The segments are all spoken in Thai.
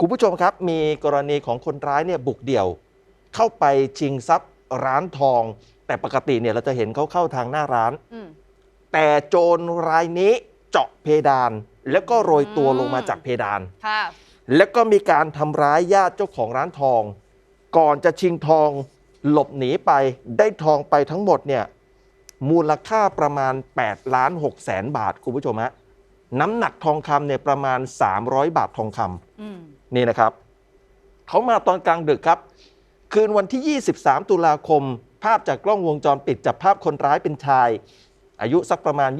คุณผู้ชมครับมีกรณีของคนร้ายเนี่ยบุกเดี่ยว เข้าไปชิงทรัพย์ร้านทอง แต่ปกติเนี่ยเราจะเห็นเขาเข้าทางหน้าร้าน อืม แต่โจรรายนี้เจาะเพดาน แล้วก็โรยตัวลงมาจากเพดาน ค่ะ แล้วก็มีการทำร้ายญาติเจ้าของร้านทอง ก่อนจะชิงทองหลบหนีไปได้ทองไปทั้งหมดเนี่ยมูลค่าประมาณ8ล้าน6แสนบาทคุณผู้ชมฮะน้ำหนักทองคำเนี่ยประมาณ 300 บาททองคำ อืม นี่นะครับเขามาตอนกลางดึกครับ คืนวันที่ 23 ตุลาคม ภาพจากกล้องวงจรปิดจับภาพคนร้ายเป็นชาย อายุสักประมาณ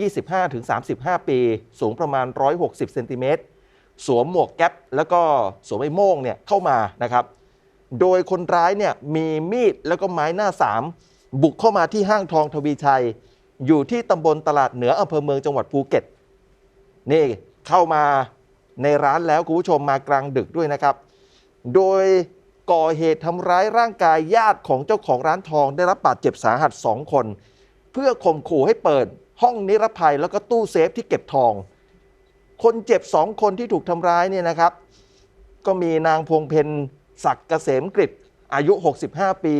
25-35 ปี สูงประมาณ 160เซนติเมตรสวมหมวกแก๊ปแล้วก็สวมไอ้โม่งเนี่ยเข้ามานะครับ โดยคนร้ายเนี่ยมีมีดแล้วก็ไม้หน้าสามบุกเข้ามาที่ห้างทองทวีชัย อยู่ที่ตำบลตลาดเหนืออำเภอเมืองจังหวัดภูเก็ต นี่เข้ามา ในร้านแล้วคุณผู้ชมมากลางดึกด้วยนะครับ โดยก่อเหตุทำร้ายร่างกายญาติของเจ้าของร้านทองได้รับบาดเจ็บสาหัสสองคน เพื่อข่มขู่ให้เปิดห้องนิรภัยแล้วก็ตู้เซฟที่เก็บทอง คนเจ็บสองคนที่ถูกทำร้ายเนี่ยนะครับ ก็มีนางพวงเพนศักดิ์เกษมกฤษอายุ 65 ปี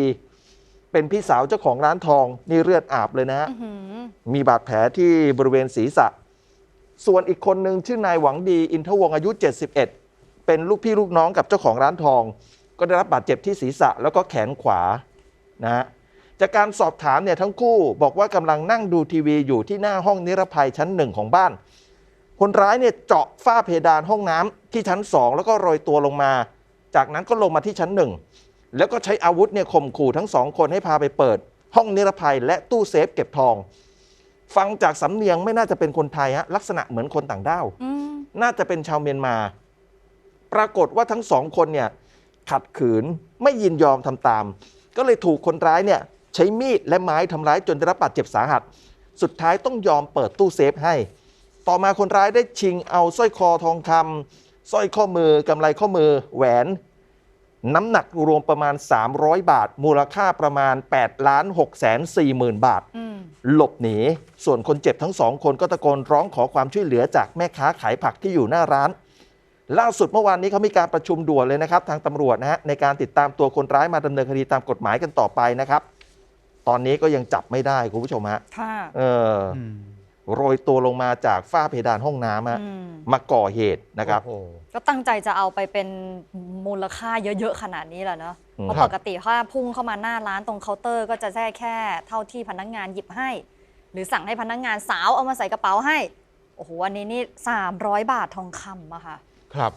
เป็นพี่สาวเจ้าของร้านทองนี่เลือดอาบเลยนะฮะอื้อหือมีบาดแผลที่บริเวณศีรษะ ส่วนอีกคนหนึ่งชื่อนายหวังดีอินทวงอายุ 71 เป็นลูกพี่ลูกน้องกับเจ้าของร้านทอง ก็ได้รับบาดเจ็บที่ศีรษะแล้วก็แขนขวานะฮะจากการสอบถามเนี่ยทั้งคู่บอกว่ากำลังนั่งดูทีวีอยู่ที่หน้าห้องนิรภัยชั้นหนึ่งของบ้าน คนร้ายเนี่ยเจาะฝ้าเพดานห้องน้ำที่ชั้นสองแล้วก็โรยตัวลงมา จากนั้นก็ลงมาที่ชั้นหนึ่งแล้วก็ใช้อาวุธเนี่ยข่มขู่ทั้งสองคนให้พาไปเปิด ห้องนิรภัยและตู้เซฟเก็บทอง ฟังจากสำเนียงไม่น่าจะเป็นคนไทยฮะลักษณะเหมือนคนต่างด้าว อืมน่าจะเป็นชาวเมียนมา ปรากฏว่าทั้งสองคนเนี่ยขัดขืนไม่ยินยอมทำตาม ก็เลยถูกคนร้ายเนี่ยใช้มีดและไม้ทำร้ายจนได้รับบาดเจ็บสาหัส สุดท้ายต้องยอมเปิดตู้เซฟให้ ต่อมาคนร้ายได้ชิงเอาสร้อยคอทองคำสร้อยข้อมือกำไรข้อมือแหวน น้ำหนักรวมประมาณ 300 บาท มูลค่าประมาณ8ล้าน6แสน4หมื่นบาท อืม หลบหนี ส่วนคนเจ็บทั้งสองคนก็ตะโกนร้องขอความช่วยเหลือจากแม่ค้าขายผักที่อยู่หน้าร้าน ล่าสุดเมื่อวานนี้เขามีการประชุมด่วนเลยนะครับ ทางตำรวจนะฮะในการติดตามตัวคนร้ายมาดำเนินคดีตามกฎหมายกันต่อไปนะครับ ตอนนี้ก็ยังจับไม่ได้คุณผู้ชมฮะค่ะเอออ โรยตัวลงมาจากฝ้าเพดานห้องน้ำฮะอืมมาก่อเหตุนะครับ โอ้โห ก็ตั้งใจจะเอาไปเป็นมูลค่าเยอะๆขนาดนี้แหละเนาะอืม เพราะครับ ปกติถ้าพุ่งเข้ามาหน้าร้านตรงเคาน์เตอร์ก็จะได้แค่เท่าที่พนักงานหยิบให้ หรือสั่งให้พนักงานสาวเอามาใส่กระเป๋าให้ โอ้โหอันนี้นี่300 บาททองคำอะค่ะ ครับ